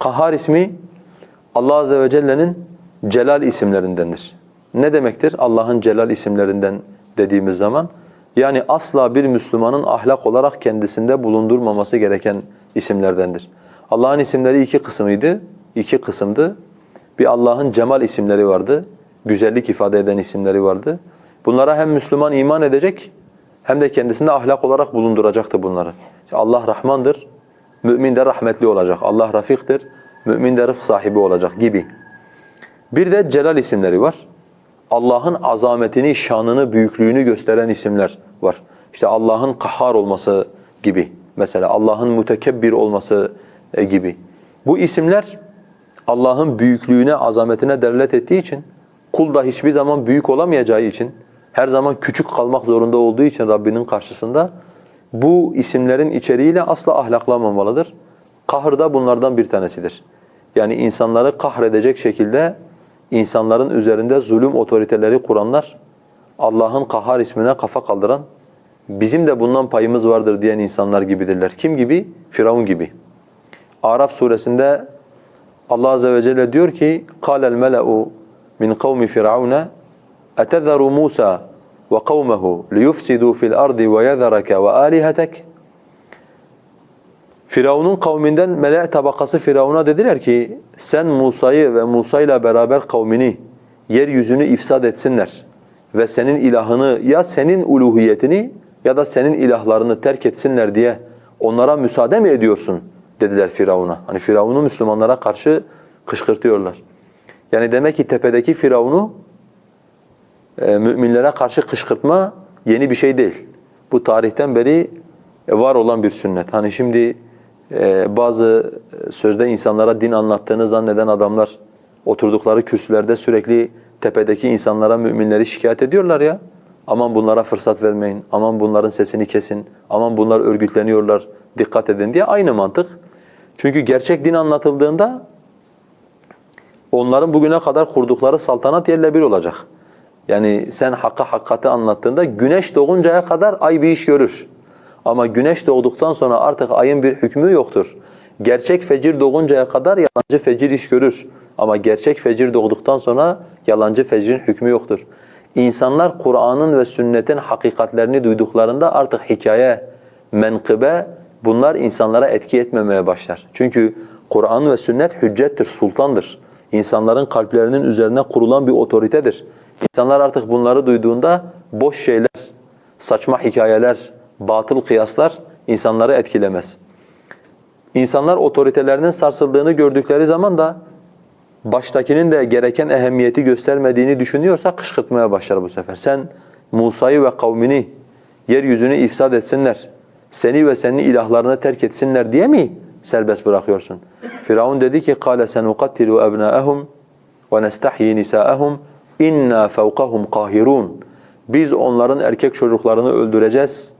Kahhar ismi Allah Azze ve Celle'nin Celal isimlerindendir. Ne demektir Allah'ın Celal isimlerinden dediğimiz zaman? Yani asla bir Müslümanın ahlak olarak kendisinde bulundurmaması gereken isimlerdendir. Allah'ın isimleri iki kısmıydı, iki kısımdı. Bir Allah'ın Cemal isimleri vardı, güzellik ifade eden isimleri vardı. Bunlara hem Müslüman iman edecek hem de kendisinde ahlak olarak bulunduracaktı bunları. Allah Rahmandır, mümin de rahmetli olacak. Allah Rafik'tir, mümin de rıfk sahibi olacak gibi. Bir de Celal isimleri var. Allah'ın azametini, şanını, büyüklüğünü gösteren isimler var. İşte Allah'ın kahhar olması gibi. Mesela Allah'ın mütekebbir olması e, gibi. Bu isimler Allah'ın büyüklüğüne, azametine delalet ettiği için kul da hiçbir zaman büyük olamayacağı için her zaman küçük kalmak zorunda olduğu için Rabbinin karşısında bu isimlerin içeriğiyle asla ahlaklanmamalıdır. Kahır da bunlardan bir tanesidir. Yani insanları kahredecek şekilde insanların üzerinde zulüm otoriteleri kuranlar, Allah'ın kahhar ismine kafa kaldıran, bizim de bundan payımız vardır diyen insanlar gibidirler. Kim gibi? Firavun gibi. Araf suresinde Allah azze ve celle diyor ki: "Kâlel mele'u min kavmi firavune etezeru Musa fil ardi ve yezereke ve alihetek." Firavun'un kavminden melek tabakası Firavun'a dediler ki sen Musa'yı ve Musa ile beraber kavmini yeryüzünü ifsad etsinler ve senin ilahını ya senin uluhiyetini ya da senin ilahlarını terk etsinler diye onlara müsaade mi ediyorsun dediler Firavun'a. Hani Firavun'u Müslümanlara karşı kışkırtıyorlar. Yani demek ki tepedeki Firavun'u müminlere karşı kışkırtma yeni bir şey değil. Bu tarihten beri var olan bir sünnet. Hani şimdi ee, bazı sözde insanlara din anlattığını zanneden adamlar oturdukları kürsülerde sürekli tepedeki insanlara, müminleri şikayet ediyorlar ya. Aman bunlara fırsat vermeyin, aman bunların sesini kesin, aman bunlar örgütleniyorlar, dikkat edin diye aynı mantık. Çünkü gerçek din anlatıldığında onların bugüne kadar kurdukları saltanat yerle bir olacak. Yani sen hakka hakikati anlattığında güneş doğuncaya kadar ay bir iş görür. Ama güneş doğduktan sonra artık ayın bir hükmü yoktur. Gerçek fecir doğuncaya kadar yalancı fecir iş görür. Ama gerçek fecir doğduktan sonra yalancı fecrin hükmü yoktur. İnsanlar Kur'an'ın ve sünnetin hakikatlerini duyduklarında artık hikaye, menkıbe bunlar insanlara etki etmemeye başlar. Çünkü Kur'an ve sünnet hüccettir, sultandır. İnsanların kalplerinin üzerine kurulan bir otoritedir. İnsanlar artık bunları duyduğunda boş şeyler, saçma hikayeler, batıl kıyaslar insanları etkilemez. İnsanlar otoritelerinin sarsıldığını gördükleri zaman da baştakinin de gereken ehemmiyeti göstermediğini düşünüyorsa kışkırtmaya başlar bu sefer. Sen Musa'yı ve kavmini yeryüzünü ifsad etsinler, seni ve senin ilahlarını terk etsinler diye mi serbest bırakıyorsun? Firavun dedi ki قَالَ سَنُقَتِّلُ أَبْنَاءَهُمْ وَنَسْتَحْيِي نِسَاءَهُمْ inna fawqahum kahirun. Biz onların erkek çocuklarını öldüreceğiz.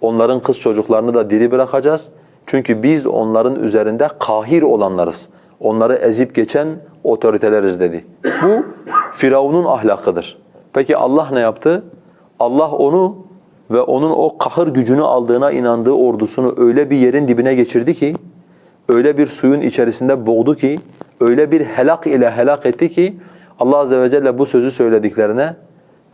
Onların kız çocuklarını da diri bırakacağız. Çünkü biz onların üzerinde kahir olanlarız. Onları ezip geçen otoriteleriz dedi. Bu Firavun'un ahlakıdır. Peki Allah ne yaptı? Allah onu ve onun o kahır gücünü aldığına inandığı ordusunu öyle bir yerin dibine geçirdi ki, öyle bir suyun içerisinde boğdu ki, öyle bir helak ile helak etti ki, Allah Azze ve Celle bu sözü söylediklerine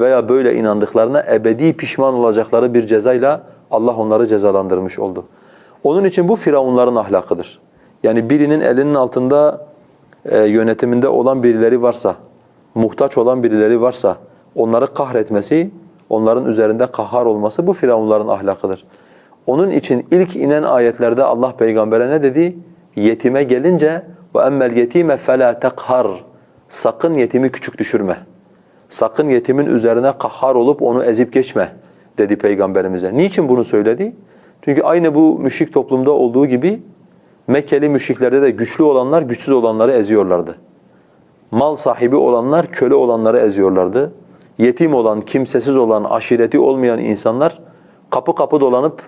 veya böyle inandıklarına ebedi pişman olacakları bir cezayla Allah onları cezalandırmış oldu. Onun için bu firavunların ahlakıdır. Yani birinin elinin altında e, yönetiminde olan birileri varsa, muhtaç olan birileri varsa onları kahretmesi, onların üzerinde kahhar olması bu firavunların ahlakıdır. Onun için ilk inen ayetlerde Allah peygambere ne dedi? Yetime gelince emmel yetime fela takhar. Sakın yetimi küçük düşürme. Sakın yetimin üzerine kahhar olup onu ezip geçme dedi peygamberimize. Niçin bunu söyledi? Çünkü aynı bu müşrik toplumda olduğu gibi Mekkeli müşriklerde de güçlü olanlar güçsüz olanları eziyorlardı. Mal sahibi olanlar köle olanları eziyorlardı. Yetim olan, kimsesiz olan, aşireti olmayan insanlar kapı kapı dolanıp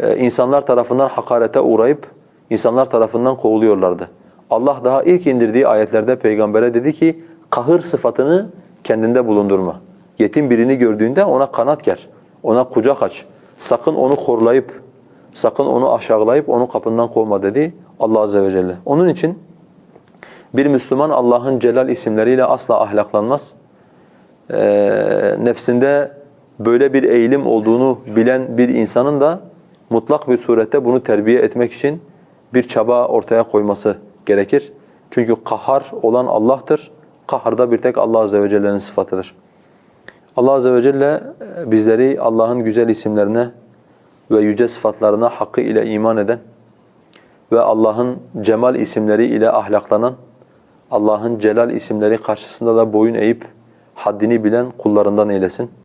e, insanlar tarafından hakarete uğrayıp insanlar tarafından kovuluyorlardı. Allah daha ilk indirdiği ayetlerde peygambere dedi ki kahır sıfatını kendinde bulundurma. Yetim birini gördüğünde ona kanat ger, ona kucak aç. Sakın onu korlayıp Sakın onu aşağılayıp onu kapından kovma dedi Allah azze ve celle. Onun için bir Müslüman Allah'ın celal isimleriyle asla ahlaklanmaz. Ee, nefsinde böyle bir eğilim olduğunu bilen bir insanın da mutlak bir surette bunu terbiye etmek için bir çaba ortaya koyması gerekir. Çünkü kahhar olan Allah'tır. Kahhar da bir tek Allah azze ve celle'nin sıfatıdır. Allah azze ve celle e, bizleri Allah'ın güzel isimlerine ve yüce sıfatlarına hakkı ile iman eden ve Allah'ın cemal isimleri ile ahlaklanan, Allah'ın celal isimleri karşısında da boyun eğip haddini bilen kullarından eylesin.